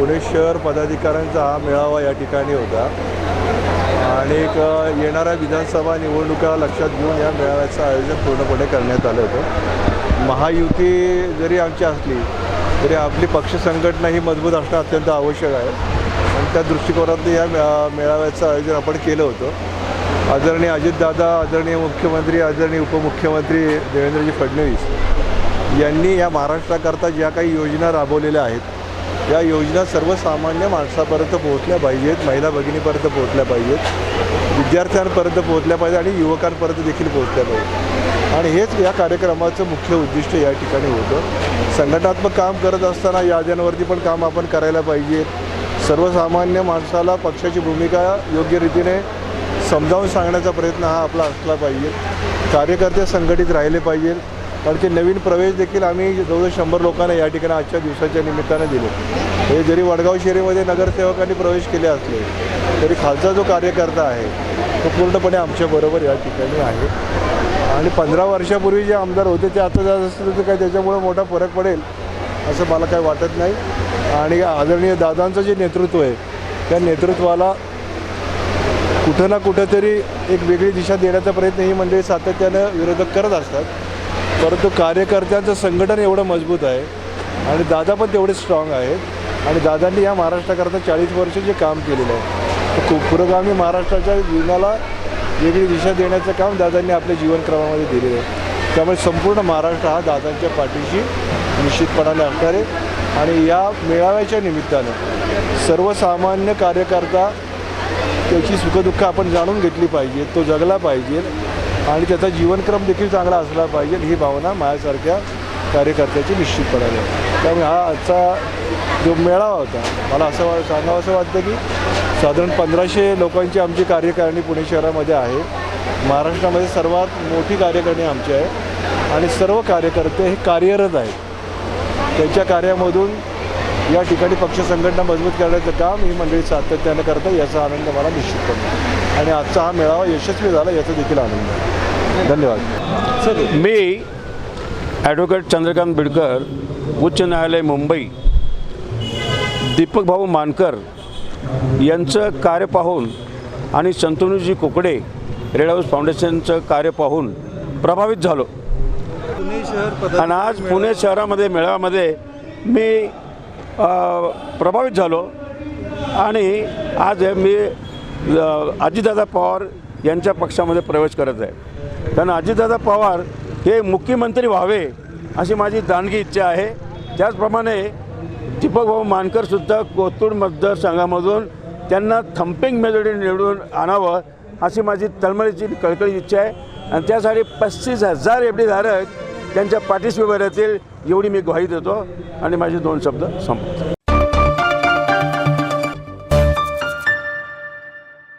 पुणे शहर पदाधिकाऱ्यांचा हा मेळावा या ठिकाणी होता. आणि एक येणाऱ्या विधानसभा निवडणुका लक्षात घेऊन या मेळाव्याचं आयोजन पूर्णपणे करण्यात आलं होतं. महायुती जरी आमची असली तरी आपली पक्ष संघटना ही मजबूत असणं अत्यंत आवश्यक आहे. आणि त्या दृष्टिकोनातून या मेळा मेळाव्याचं आयोजन आपण केलं होतं. आदरणीय अजितदादा आदरणीय मुख्यमंत्री आदरणीय उपमुख्यमंत्री देवेंद्रजी फडणवीस यांनी या महाराष्ट्राकरता ज्या काही योजना राबवलेल्या आहेत या योजना सर्वसामान्य माणसापर्यंत पोहोचल्या पाहिजेत महिला भगिनीपर्यंत पोहोचल्या पाहिजेत विद्यार्थ्यांपर्यंत पोहोचल्या पाहिजे आणि युवकांपर्यंत देखील पोहोचल्या पाहिजे आणि हेच या कार्यक्रमाचं मुख्य उद्दिष्ट या ठिकाणी होतं. संघटनात्मक काम करत असताना याद्यांवरती पण काम आपण करायला पाहिजे सर्वसामान्य माणसाला पक्षाची भूमिका योग्य रीतीने समजावून सांगण्याचा प्रयत्न हा आपला असला पाहिजे. कार्यकर्ते संघटित राहिले पाहिजेत. कारण की नवीन प्रवेश देखील आम्ही जवळजवळ शंभर लोकांना या ठिकाणी आजच्या दिवसाच्या निमित्तानं दिले. हे जरी वडगाव शहरीमध्ये नगरसेवकांनी प्रवेश केले असले तरी खालचा जो कार्यकर्ता आहे तो पूर्णपणे आमच्याबरोबर या ठिकाणी आहे. आणि पंधरा वर्षापूर्वी जे आमदार होते ते आता जात असतील तर काय त्याच्यामुळे मोठा फरक पडेल असं मला काय वाटत नाही. आणि आदरणीय दादांचं जे नेतृत्व आहे त्या नेतृत्वाला कुठं ना कुठंतरी एक वेगळी दिशा देण्याचा प्रयत्न ही मंडळी सातत्यानं विरोधक करत असतात. परंतु कार्यकर्त्यांचं संघटन एवढं मजबूत आहे आणि दादा पण तेवढे स्ट्रॉंग आहेत. आणि दादांनी या महाराष्ट्राकरता चाळीस वर्ष जे काम केलेलं आहे खूप पुरोगामी महाराष्ट्राच्या जीवनाला वेगळी दिशा देण्याचं काम दादांनी आपल्या जीवनक्रमामध्ये दिलेलं आहे. त्यामुळे संपूर्ण महाराष्ट्र हा दादांच्या पाठीशी निश्चितपणाने असणार आहे. आणि या मेळाव्याच्या निमित्तानं सर्वसामान्य कार्यकर्ता त्याची सुखदुःख आपण जाणून घेतली पाहिजे तो जगला पाहिजे आणि त्याचा जीवनक्रम देखील चांगला असला पाहिजे ही भावना माझ्यासारख्या कार्यकर्त्याची निश्चित पडायला त्यामुळे हा आजचा जो मेळावा होता मला असं वा सांगावं असं वाटतं की साधारण पंधराशे लोकांची आमची कार्यकारिणी पुणे शहरामध्ये आहे. महाराष्ट्रामध्ये सर्वात मोठी कार्यकारिणी आमची आहे आणि सर्व कार्यकर्ते हे कार्यरत आहेत. त्यांच्या कार्यामधून या ठिकाणी पक्ष संघटना मजबूत करण्याचं काम ही मंडळी सातत्यानं करतं याचा आनंद मला निश्चित करतो. आणि आजचा हा मेळावा यशस्वी झाला याचा देखील आनंद आहे. धन्यवाद. सर मी ॲडव्होकेट चंद्रकांत बिडकर उच्च न्यायालय मुंबई दीपक भाऊ मानकर यांचं कार्य पाहून आणि संतनुजी कोकडे रेड हाऊस फाउंडेशनचं कार्य पाहून प्रभावित झालो. पुणे शहर आणि आज पुणे शहरामध्ये मेळाव्यामध्ये मी प्रभावित झालो. आणि आज मी अजितदादा पवार यांच्या पक्षामध्ये प्रवेश करत आहे. कारण अजितदादा पवार हे मुख्यमंत्री व्हावे अशी माझी दानगी इच्छा आहे. त्याचप्रमाणे दीपक भाऊ मानकरसुद्धा कोथरूड मतदारसंघामधून त्यांना थंपिंग मेजॉरिटी निवडून आणावं अशी माझी तळमळीची कळकळी इच्छा आहे. आणि त्यासाठी पस्तीस हजार एफ धारक त्यांच्या पाठीशी उभे राहतील एवढी मी ग्वाही देतो. आणि माझे दोन शब्द संपतो.